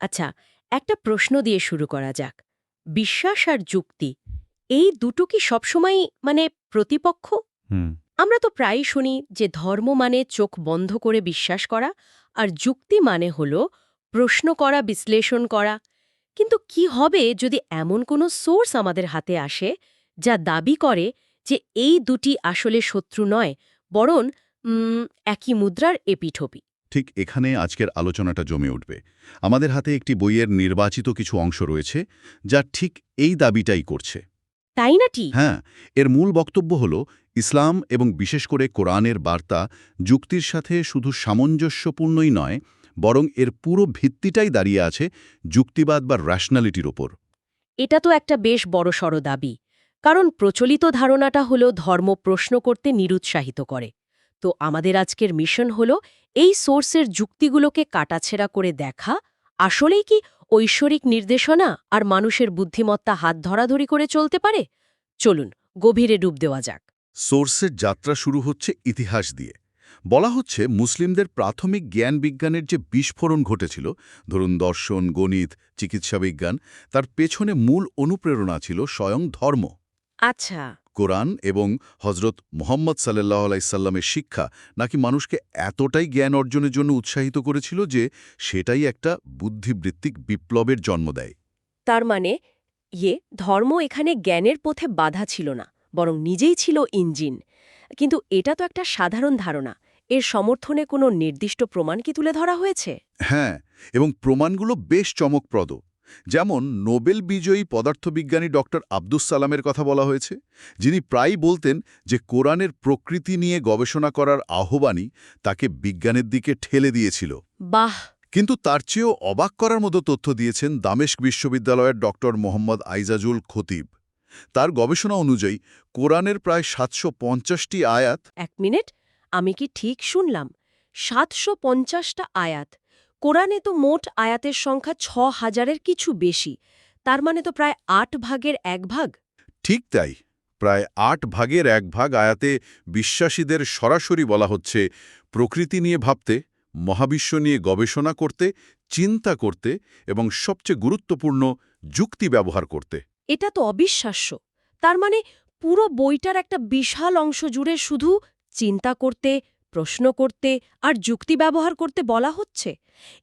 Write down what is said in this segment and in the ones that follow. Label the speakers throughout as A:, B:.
A: আচ্ছা একটা প্রশ্ন দিয়ে শুরু করা যাক। বিশ্বাস আর যুক্তি এই দুটো কি সবসময় মানে প্রতিপক্ষ? আমরা তো প্রায়ই শুনি যে ধর্ম মানে চোখ বন্ধ করে বিশ্বাস করা আর যুক্তি মানে হল প্রশ্ন করা বিশ্লেষণ করা। কিন্তু কি হবে যদি এমন কোনো সোর্স আমাদের হাতে আসে যা দাবি করে যে এই দুটি আসলে শত্রু নয় বরং একই মুদ্রার এপিঠোপি?
B: ঠিক এখানে আজকের আলোচনাটা জমে উঠবে। আমাদের হাতে একটি বইয়ের নির্বাচিত কিছু অংশ রয়েছে যা ঠিক এই দাবিটাই করছে।
A: তাই না ঠিক
B: হ্যাঁ এর মূল বক্তব্য হল ইসলাম এবং বিশেষ করে কোরআনের বার্তা যুক্তির সাথে শুধু সামঞ্জস্যপূর্ণই নয় বরং এর পুরো ভিত্তিটাই দাঁড়িয়ে আছে যুক্তিবাদ বা র্যাশনালিটির ওপর।
A: এটা তো একটা বেশ বড়সড় দাবি কারণ প্রচলিত ধারণাটা হল ধর্ম প্রশ্ন করতে নিরুৎসাহিত করে। তো আমাদের আজকের মিশন হল এই সোর্সের যুক্তিগুলোকে কাটাছেড়া করে দেখা আসলেই কি ঐশ্বরিক নির্দেশনা আর মানুষের বুদ্ধিমত্তা হাত ধরাধরি করে চলতে পারে? চলুন গভীরে ডুব দেওয়া যাক।
B: সোর্সের যাত্রা শুরু হচ্ছে ইতিহাস দিয়ে। বলা হচ্ছে মুসলিমদের প্রাথমিক জ্ঞান বিজ্ঞানের যে বিস্ফোরণ ঘটেছিল ধরুন দর্শন গণিত চিকিৎসাবিজ্ঞান তার পেছনে মূল অনুপ্রেরণা ছিল স্বয়ং ধর্ম।
A: আচ্ছা।
B: কোরআন এবং হজরত মোহাম্মদ সাল্লাহ আলাইসাল্লামের শিক্ষা নাকি মানুষকে এতটাই জ্ঞান অর্জনের জন্য উৎসাহিত করেছিল যে সেটাই একটা বুদ্ধিবৃত্তিক বিপ্লবের জন্ম দেয়?
A: তার মানে ইয়ে ধর্ম এখানে জ্ঞানের পথে বাধা ছিল না বরং নিজেই ছিল ইঞ্জিন। কিন্তু এটা তো একটা সাধারণ ধারণা। এর সমর্থনে কোনো নির্দিষ্ট প্রমাণ কি তুলে ধরা হয়েছে?
B: হ্যাঁ এবং প্রমাণগুলো বেশ চমকপ্রদ। যেমন নোবেল বিজয়ী পদার্থবিজ্ঞানী ডক্টর আব্দুস সালামের কথা বলা হয়েছে যিনি প্রায়ই বলতেন যে কোরআনের প্রকৃতি নিয়ে গবেষণা করার আহ্বানই তাকে বিজ্ঞানের দিকে ঠেলে দিয়েছিল।
A: বাহ!
B: কিন্তু তার চেয়েও অবাক করার মতো তথ্য দিয়েছেন দামেস্ক বিশ্ববিদ্যালয়ের ডক্টর মোহাম্মদ আইজাজুল খতিব। তার গবেষণা অনুযায়ী কোরআনের প্রায় সাতশো পঞ্চাশটি আয়াত
A: এক মিনিট আমি কি ঠিক শুনলাম? সাতশো পঞ্চাশটা আয়াত। কোরআনে তো মোট আয়াতের সংখ্যা ছ হাজারের কিছু বেশি। তার মানে তো প্রায় আট ভাগের এক ভাগ।
B: ঠিক তাই। প্রায় আট ভাগের এক ভাগ আয়াতে বিশ্বাসীদের সরাসরি বলা হচ্ছে প্রকৃতি নিয়ে ভাবতে মহাবিশ্ব নিয়ে গবেষণা করতে চিন্তা করতে এবং সবচেয়ে গুরুত্বপূর্ণ যুক্তি ব্যবহার করতে।
A: এটা তো অবিশ্বাস্য। তার মানে পুরো বইটার একটা বিশাল অংশ জুড়ে শুধু চিন্তা করতে প্রশ্ন করতে আর যুক্তি ব্যবহার করতে বলা হচ্ছে?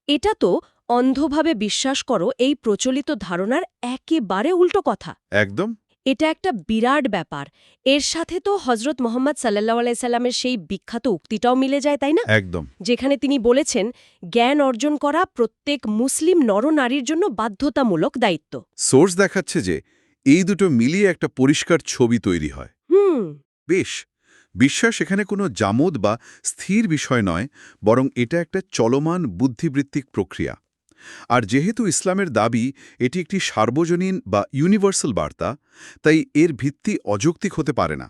A: এটা তো অন্ধভাবে বিশ্বাস করো এই প্রচলিত ধারণার একেবারে উল্টো কথা।
B: একদম।
A: এটা একটা বিরাট ব্যাপার। এর সাথে তো হজরত মোহাম্মদ সাল্লাহ আলাইসাল্লামের সেই বিখ্যাত উক্তিটাও মিলে যায় তাই না?
B: একদম।
A: যেখানে তিনি বলেছেন জ্ঞান অর্জন করা প্রত্যেক মুসলিম নরনারীর জন্য বাধ্যতামূলক দায়িত্ব।
B: সোর্স দেখাচ্ছে যে এই দুটো মিলিয়ে একটা পরিষ্কার ছবি তৈরি হয়।
A: হুম।
B: বেশ। বিশ্বাস এখানে কোনো জামদ বা স্থির বিষয় নয়, বরং এটা একটা চলমান বুদ্ধিবৃত্তিক প্রক্রিয়া। আর যেহেতু ইসলামের দাবি এটি একটি সার্বজনীন বা ইউনিভার্সাল বার্তা, তাই এর ভিত্তি অযৌক্তিক হতে পারে না।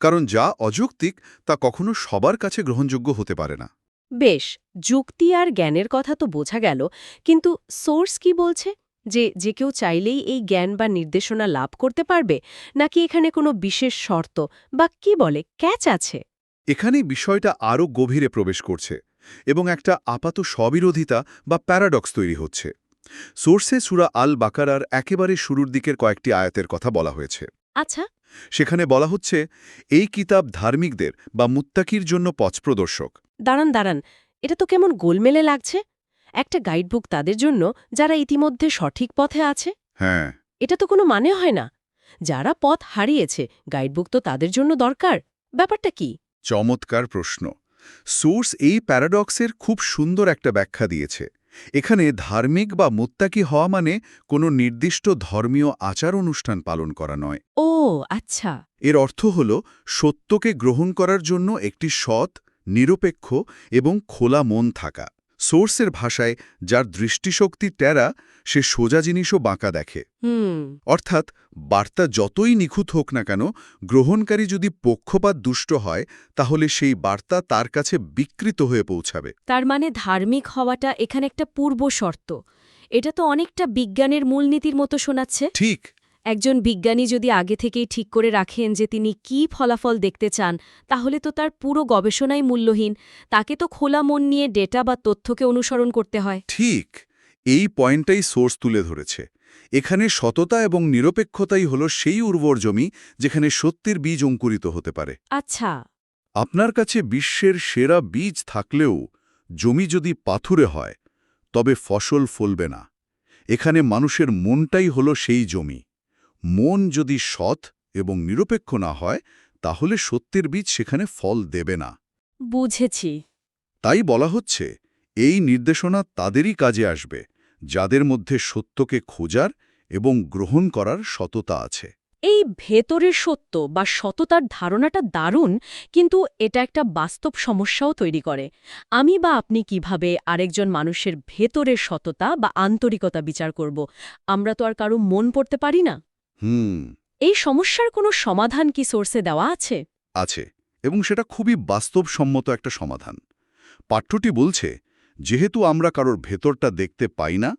B: কারণ যা অযৌক্তিক, তা কখনো সবার কাছে গ্রহণযোগ্য হতে পারে না।
A: বেশ, যুক্তি আর জ্ঞানের কথা তো বোঝা গেল, কিন্তু সোর্স কি বলছে? যে যে কেউ চাইলেই এই জ্ঞান বা নির্দেশনা লাভ করতে পারবে নাকি এখানে কোনো বিশেষ শর্ত বা কি বলে ক্যাচ আছে?
B: এখানে বিষয়টা আরও গভীরে প্রবেশ করছে এবং একটা আপাত স্ববিরোধিতা বা প্যারাডক্স তৈরি হচ্ছে। সোর্সে সুরা আল বাকারার একেবারে শুরুর দিকের কয়েকটি আয়াতের কথা বলা হয়েছে।
A: আচ্ছা।
B: সেখানে বলা হচ্ছে এই কিতাব ধার্মিকদের বা মুত্তাকির জন্য পথপ্রদর্শক।
A: দাঁড়ান দাঁড়ান এটা তো কেমন গোলমেলে লাগছে? একটা গাইডবুক তাদের জন্য যারা ইতিমধ্যে সঠিক পথে আছে?
B: হ্যাঁ।
A: এটা তো কোনো মানে হয় না। যারা পথ হারিয়েছে গাইডবুক তো তাদের জন্য দরকার। ব্যাপারটা কি?
B: চমৎকার প্রশ্ন। সোর্স এই প্যারাডক্সের খুব সুন্দর একটা ব্যাখ্যা দিয়েছে। এখানে ধার্মিক বা মুত্তাকি হওয়া মানে কোনো নির্দিষ্ট ধর্মীয় আচার অনুষ্ঠান পালন করা নয়।
A: ও আচ্ছা।
B: এর অর্থ হল সত্যকে গ্রহণ করার জন্য একটি সৎ নিরপেক্ষ এবং খোলা মন থাকা। সোর্সের ভাষায় যার দৃষ্টিশক্তি টেরা সে সোজা জিনিসও বাঁকা দেখে। অর্থাৎ বার্তা যতই নিখুঁত হোক না কেন গ্রহণকারী যদি পক্ষপাত দুষ্ট হয় তাহলে সেই বার্তা তার কাছে বিকৃত হয়ে পৌঁছাবে।
A: তার মানে ধার্মিক হওয়াটা এখানে একটা পূর্ব শর্ত এটা তো অনেকটা বিজ্ঞানের মূলনীতির মতো শোনাচ্ছে।
B: ঠিক।
A: একজন বিজ্ঞানী যদি আগে থেকেই ঠিক করে রাখেন যে তিনি কি ফলাফল দেখতে চান তাহলে তো তার পুরো গবেষণাই মূল্যহীন। তাকে তো খোলা মন নিয়ে ডেটা বা তথ্যকে অনুসরণ করতে হয়।
B: ঠিক এই পয়েন্টটাই সোর্স তুলে ধরেছে। এখানে সততা এবং নিরপেক্ষতাই হল সেই উর্বর জমি যেখানে সত্যের বীজ অঙ্কুরিত হতে পারে।
A: আচ্ছা।
B: আপনার কাছে বিশ্বের সেরা বীজ থাকলেও জমি যদি পাথুরে হয় তবে ফসল ফলবে না। এখানে মানুষের মনটাই হল সেই জমি। মন যদি সৎ এবং নিরপেক্ষ না হয় তাহলে সত্যের বীজ সেখানে ফল দেবে না।
A: বুঝেছি।
B: তাই বলা হচ্ছে এই নির্দেশনা তাদেরই কাজে আসবে যাদের মধ্যে সত্যকে খোঁজার এবং গ্রহণ করার সততা আছে।
A: এই ভেতরের সত্য বা সততার ধারণাটা দারুণ কিন্তু এটা একটা বাস্তব সমস্যাও তৈরি করে। আমি বা আপনি কীভাবে আরেকজন মানুষের ভেতরের সততা বা আন্তরিকতা বিচার করব? আমরা তো আর কারও মন পড়তে পারি না।
B: হুম।
A: এই সমস্যার কোনো সমাধান কি সোর্সে দেওয়া আছে?
B: আছে এবং সেটা খুবই বাস্তবসম্মত একটা সমাধান। পাঠ্যটি বলছে যেহেতু আমরা কারোর ভেতরটা দেখতে পাই না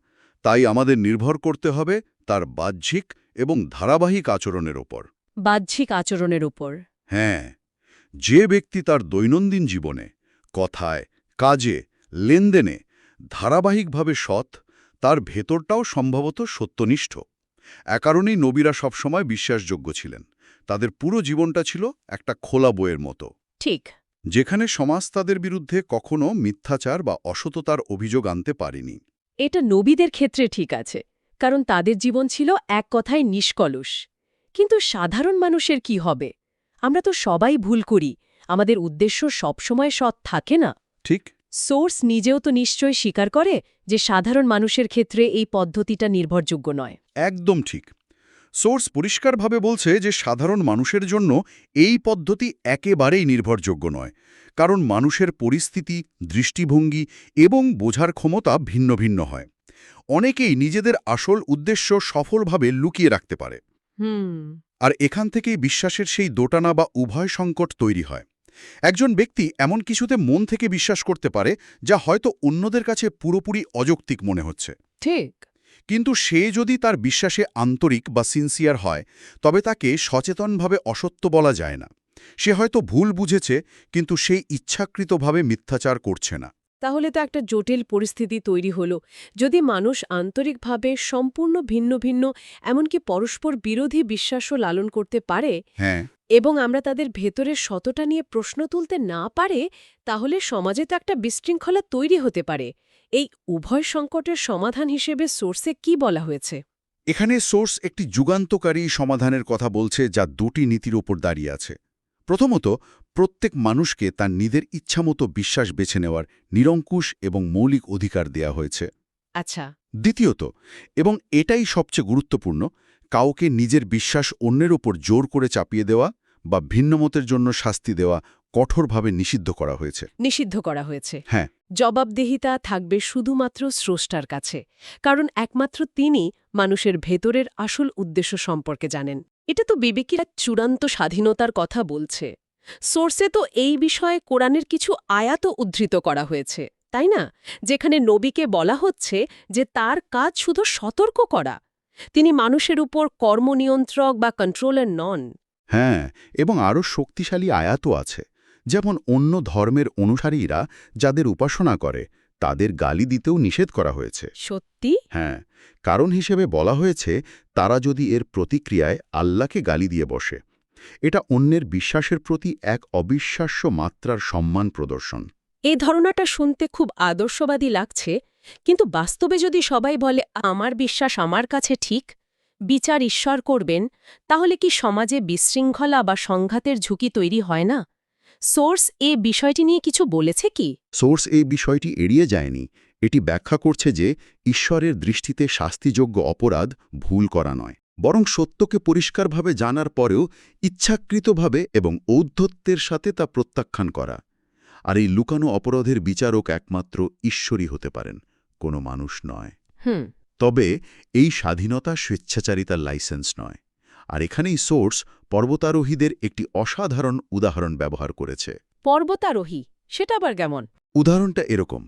B: তাই আমাদের নির্ভর করতে হবে তার বাহ্যিক এবং ধারাবাহিক আচরণের ওপর।
A: বাহ্যিক আচরণের উপর
B: হ্যাঁ যে ব্যক্তি তার দৈনন্দিন জীবনে কথায় কাজে লেনদেনে ধারাবাহিকভাবে সৎ তার ভেতরটাও সম্ভবত সত্যনিষ্ঠ। কারণেই নবীরা সবসময় বিশ্বাসযোগ্য ছিলেন। তাদের পুরো জীবনটা ছিল একটা খোলা বইয়ের মতো।
A: ঠিক।
B: যেখানে সমাজ তাদের বিরুদ্ধে কখনো মিথ্যাচার বা অসততার অভিযোগ আনতে পারেনি।
A: এটা নবীদের ক্ষেত্রে ঠিক আছে কারণ তাদের জীবন ছিল এক কথায় নিষ্কলস কিন্তু সাধারণ মানুষের কি হবে? আমরা তো সবাই ভুল করি আমাদের উদ্দেশ্য সবসময় সৎ থাকে না।
B: ঠিক।
A: সোর্স নিজেও তো নিশ্চয় স্বীকার করে যে সাধারণ মানুষের ক্ষেত্রে এই পদ্ধতিটা নির্ভরযোগ্য নয়।
B: একদম ঠিক। সোর্স পরিষ্কারভাবে বলছে যে সাধারণ মানুষের জন্য এই পদ্ধতি একেবারেই নির্ভরযোগ্য নয়। কারণ মানুষের পরিস্থিতি দৃষ্টিভঙ্গি এবং বোঝার ক্ষমতা ভিন্ন ভিন্ন হয়। অনেকেই নিজেদের আসল উদ্দেশ্য সফলভাবে লুকিয়ে রাখতে পারে। আর এখান থেকেই বিশ্বাসের সেই দোটানা বা উভয় সংকট তৈরি হয়। একজন ব্যক্তি এমন কিছুতে মন থেকে বিশ্বাস করতে পারে যা হয়তো অন্যদের কাছে পুরোপুরি অযৌক্তিক মনে হচ্ছে।
A: ঠিক।
B: কিন্তু সে যদি তার বিশ্বাসে আন্তরিক বা সিনসিয়ার হয় তবে তাকে সচেতনভাবে অসত্য বলা যায় না। সে হয়তো ভুল বুঝেছে কিন্তু সেই ইচ্ছাকৃতভাবে মিথ্যাচার করছে না।
A: তাহলে তো একটা জটিল পরিস্থিতি তৈরি হলো। যদি মানুষ আন্তরিকভাবে সম্পূর্ণ ভিন্ন ভিন্ন এমনকি পরস্পর বিরোধী বিশ্বাসও লালন করতে পারে
B: হ্যাঁ।
A: এবং আমরা তাদের ভেতরের সততা নিয়ে প্রশ্ন তুলতে না পারে তাহলে সমাজে তো একটা বিশৃঙ্খলা তৈরি হতে পারে। এই উভয় সংকটের সমাধান হিসেবে সোর্সে কি বলা হয়েছে?
B: এখানে সোর্স একটি যুগান্তকারী সমাধানের কথা বলছে যা দুটি নীতির ওপর দাঁড়িয়ে আছে। প্রথমত প্রত্যেক মানুষকে তার নিজের ইচ্ছামতো বিশ্বাস বেছে নেওয়ার নিরঙ্কুশ এবং মৌলিক অধিকার দেয়া হয়েছে।
A: আচ্ছা।
B: দ্বিতীয়ত এবং এটাই সবচেয়ে গুরুত্বপূর্ণ কাউকে নিজের বিশ্বাস অন্যের ওপর জোর করে চাপিয়ে দেওয়া বা ভিন্নমতের জন্য শাস্তি দেওয়া কঠোরভাবে নিষিদ্ধ করা হয়েছে।
A: নিষিদ্ধ করা হয়েছে।
B: হ্যাঁ।
A: জবাবদেহিতা থাকবে শুধুমাত্র স্রষ্টার কাছে কারণ একমাত্র তিনি মানুষের ভেতরের আসল উদ্দেশ্য সম্পর্কে জানেন। এটা তো বিবেকীরা চূড়ান্ত স্বাধীনতার কথা বলছে। সোর্সে তো এই বিষয়ে কোরআনের কিছু আয়াতও উদ্ধৃত করা হয়েছে তাই না? যেখানে নবীকে বলা হচ্ছে যে তার কাজ শুধু সতর্ক করা। তিনি মানুষের উপর কর্মনিয়ন্ত্রক বা কন্ট্রোলার নন।
B: হ্যাঁ এবং আরও শক্তিশালী আয়াতও আছে। যেমন অন্য ধর্মের অনুসারীরা যাদের উপাসনা করে তাদের গালি দিতেও নিষেধ করা হয়েছে।
A: সত্যি?
B: হ্যাঁ কারণ হিসেবে বলা হয়েছে তারা যদি এর প্রতিক্রিয়ায় আল্লাহকে গালি দিয়ে বসে এটা অন্যের বিশ্বাসের প্রতি এক অবিশ্বাস্য মাত্রার সম্মান প্রদর্শন।
A: এই ধারণাটা শুনতে খুব আদর্শবাদী লাগছে কিন্তু বাস্তবে যদি সবাই বলে আমার বিশ্বাস আমার কাছে ঠিক বিচার ঈশ্বর করবেন তাহলে কি সমাজে বিশৃঙ্খলা বা সংঘাতের ঝুঁকি তৈরি হয় না? সোর্স এ বিষয়টি নিয়ে কিছু বলেছে কি?
B: সোর্স এই বিষয়টি এড়িয়ে যায়নি। এটি ব্যাখ্যা করছে যে ঈশ্বরের দৃষ্টিতে শাস্তিযোগ্য অপরাধ ভুল করা নয় বরং সত্যকে পরিষ্কারভাবে জানার পরেও ইচ্ছাকৃতভাবে এবং ঔদ্ধত্যের সাথে তা প্রত্যাখ্যান করা। আর এই লুকানো অপরাধের বিচারক একমাত্র ঈশ্বরই হতে পারেন কোনো মানুষ নয়। তবে এই স্বাধীনতা স্বেচ্ছাচারিতার লাইসেন্স নয়। আর এখানেই সোর্স পর্বতারোহীদের একটি অসাধারণ উদাহরণ ব্যবহার করেছে।
A: পর্বতারোহী? সেটা আবার কেমন?
B: উদাহরণটা এরকম।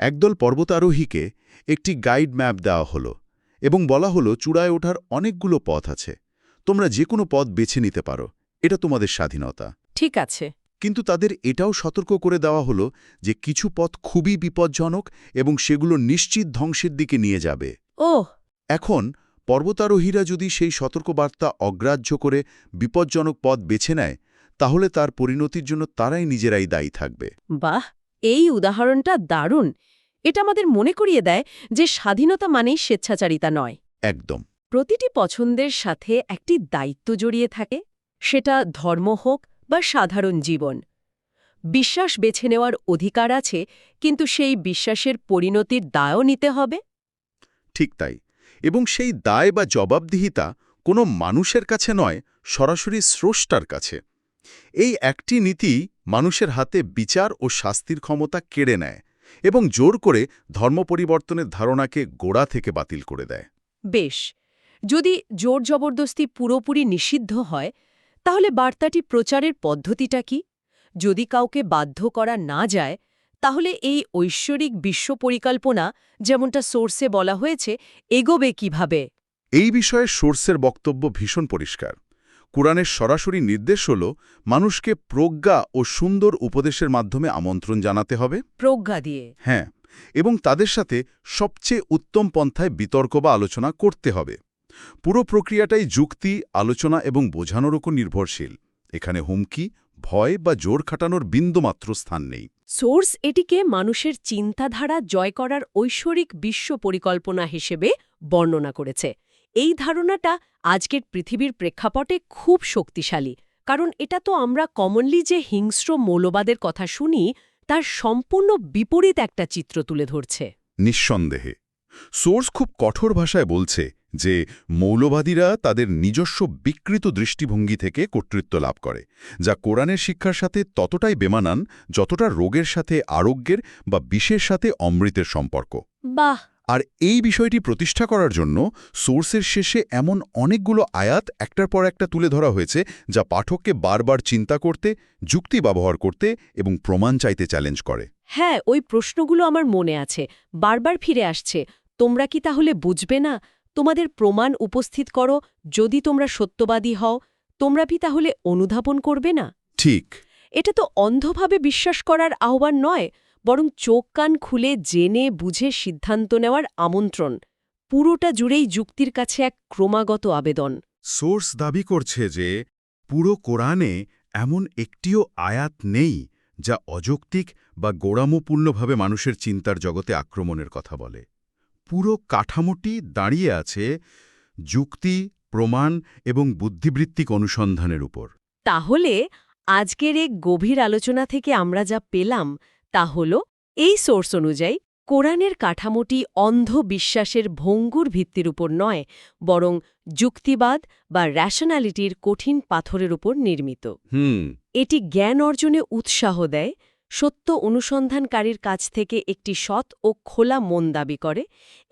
B: একদল পর্বতারোহীকে একটি গাইড ম্যাপ দেওয়া হলো এবং বলা হলো চূড়ায় ওঠার অনেকগুলো পথ আছে। তোমরা যে কোনো পথ বেছে নিতে পারো। এটা তোমাদের স্বাধীনতা।
A: ঠিক আছে।
B: কিন্তু তাদের এটাও সতর্ক করে দেওয়া হলো যে কিছু পথ খুবই বিপজ্জনক এবং সেগুলো নিশ্চিত ধ্বংসের দিকে নিয়ে যাবে।
A: ও
B: এখন পর্বতারোহীরা যদি সেই সতর্কবার্তা অগ্রাহ্য করে বিপজ্জনক পথ বেছে নেয় তাহলে তার পরিণতির জন্য তারাই নিজেরাই দায়ী থাকবে।
A: বাহ! এই উদাহরণটা দারুণ। এটা আমাদের মনে করিয়ে দেয় যে স্বাধীনতা মানেই স্বেচ্ছাচারিতা নয়।
B: একদম।
A: প্রতিটি পছন্দের সাথে একটি দায়িত্ব জড়িয়ে থাকে সেটা ধর্ম হোক বা সাধারণ জীবন। বিশ্বাস বেছে নেওয়ার অধিকার আছে কিন্তু সেই বিশ্বাসের পরিণতির দায়ও নিতে হবে।
B: ঠিক তাই। এবং সেই দায় বা জবাবদিহিতা কোনো মানুষের কাছে নয়, সরাসরি স্রষ্টার কাছে। এই একটি নীতি মানুষের হাতে বিচার ও শাস্তির ক্ষমতা কেড়ে নেয় এবং জোর করে ধর্ম পরিবর্তনের ধারণাকে গোড়া থেকে বাতিল করে দেয়।
A: বেশ, যদি জোর জবরদস্তি পুরোপুরি নিষিদ্ধ হয়, তাহলে বার্তাটি প্রচারের পদ্ধতিটা কি? যদি কাউকে বাধ্য করা না যায় তাহলে এই ঐশ্বরিক বিশ্ব পরিকল্পনা যেমনটা সোর্সে বলা হয়েছে এগোবে কীভাবে?
B: এই বিষয়ে সোর্সের বক্তব্য ভীষণ পরিষ্কার। কোরআনের সরাসরি নির্দেশ হল মানুষকে প্রজ্ঞা ও সুন্দর উপদেশের মাধ্যমে আমন্ত্রণ জানাতে হবে।
A: প্রজ্ঞা দিয়ে।
B: হ্যাঁ এবং তাদের সাথে সবচেয়ে উত্তম পন্থায় বিতর্ক বা আলোচনা করতে হবে। পুরো প্রক্রিয়াটাই যুক্তি আলোচনা এবং বোঝানোর উপর নির্ভরশীল। এখানে হুমকি ভয় বা জোর খাটানোর বিন্দুমাত্র স্থান নেই।
A: সোর্স এটিকে মানুষের চিন্তাধারা জয় করার ঐশ্বরিক বিশ্ব পরিকল্পনা হিসেবে বর্ণনা করেছে। এই ধারণাটা আজকের পৃথিবীর প্রেক্ষাপটে খুব শক্তিশালী, কারণ এটা তো আমরা কমনলি যে হিংস্র মৌলবাদের কথা শুনি, তার সম্পূর্ণ বিপরীত একটা চিত্র তুলে ধরছে।
B: নিঃসন্দেহে। সোর্স খুব কঠোর ভাষায় বলছে যে মৌলবাদীরা তাদের নিজস্ব বিকৃত দৃষ্টিভঙ্গি থেকে কর্তৃত্ব লাভ করে যা কোরআনের শিক্ষার সাথে ততটাই বেমানান যতটা রোগের সাথে আরোগ্যের বা বিষের সাথে অমৃতের সম্পর্ক।
A: বাহ!
B: আর এই বিষয়টি প্রতিষ্ঠা করার জন্য সোর্সের শেষে এমন অনেকগুলো আয়াত একটার পর একটা তুলে ধরা হয়েছে যা পাঠককে বারবার চিন্তা করতে যুক্তি ব্যবহার করতে এবং প্রমাণ চাইতে চ্যালেঞ্জ করে।
A: হ্যাঁ ওই প্রশ্নগুলো আমার মনে আছে বারবার ফিরে আসছে। তোমরা কি তাহলে বুঝবে না তোমাদের প্রমাণ উপস্থিত করো যদি তোমরা সত্যবাদী হও তোমরা কি তাহলে অনুধাবন করবে না?
B: ঠিক।
A: এটা তো অন্ধভাবে বিশ্বাস করার আহ্বান নয় বরং চোখ কান খুলে জেনে বুঝে সিদ্ধান্ত নেওয়ার আমন্ত্রণ। পুরোটা জুড়েই যুক্তির কাছে এক ক্রমাগত আবেদন।
B: সোর্স দাবি করছে যে পুরো কোরআনে এমন একটিও আয়াত নেই যা অযৌক্তিক বা গোড়ামোপূর্ণভাবে মানুষের চিন্তার জগতে আক্রমণের কথা বলে। পুরো কাঠামোটি দাঁড়িয়ে আছে যুক্তি প্রমাণ এবং বুদ্ধিবৃত্তিক অনুসন্ধানের উপর।
A: তাহলে আজকের এক গভীর আলোচনা থেকে আমরা যা পেলাম তা হল এই সোর্স অনুযায়ী কোরআনের কাঠামোটি অন্ধ বিশ্বাসের ভঙ্গুর ভিত্তির উপর নয় বরং যুক্তিবাদ বা র্যাশনালিটির কঠিন পাথরের উপর নির্মিত।
B: হুম।
A: এটি জ্ঞান অর্জনে উৎসাহ দেয় সত্য অনুসন্ধানকারীর কাছ থেকে একটি সৎ ও খোলা মন দাবি করে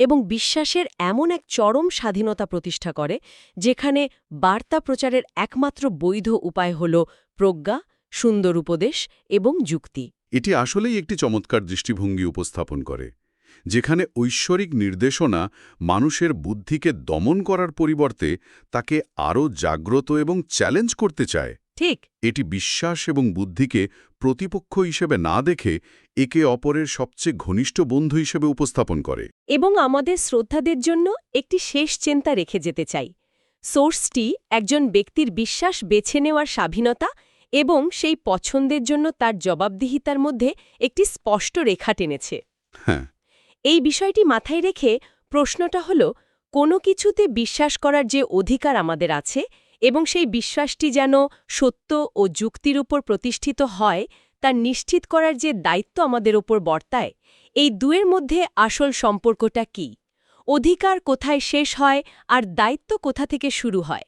A: এবং বিশ্বাসের এমন এক চরম স্বাধীনতা প্রতিষ্ঠা করে, যেখানে বার্তা প্রচারের একমাত্র বৈধ উপায় হল প্রজ্ঞা, সুন্দর উপদেশ এবং যুক্তি।
B: এটি আসলেই একটি চমৎকার দৃষ্টিভঙ্গি উপস্থাপন করে, যেখানে ঐশ্বরিক নির্দেশনা মানুষের বুদ্ধিকে দমন করার পরিবর্তে তাকে আরও জাগ্রত এবং চ্যালেঞ্জ করতে চায়।
A: ঠিক।
B: এটি বিশ্বাস এবং বুদ্ধিকে প্রতিপক্ষ হিসেবে না দেখে একে অপরের সবচেয়ে ঘনিষ্ঠ বন্ধু হিসেবে উপস্থাপন করে।
A: এবং আমাদের শ্রদ্ধাদের জন্য একটি শেষ চিন্তা রেখে যেতে চাই। সোর্সটি একজন ব্যক্তির বিশ্বাস বেছে নেওয়ার স্বাধীনতা এবং সেই পছন্দের জন্য তার জবাবদিহিতার মধ্যে একটি স্পষ্ট রেখা টেনেছে।
B: হ্যাঁ।
A: এই বিষয়টি মাথায় রেখে প্রশ্নটা হল কোনো কিছুতে বিশ্বাস করার যে অধিকার আমাদের আছে এবং সেই বিশ্বাসটি যেন সত্য ও যুক্তির উপর প্রতিষ্ঠিত হয়, তা নিশ্চিত করার যে দায়িত্ব আমাদের ওপর বর্তায়, এই দুয়ের মধ্যে আসল সম্পর্কটা কি? অধিকার কোথায় শেষ হয় আর দায়িত্ব কোথা থেকে শুরু হয়?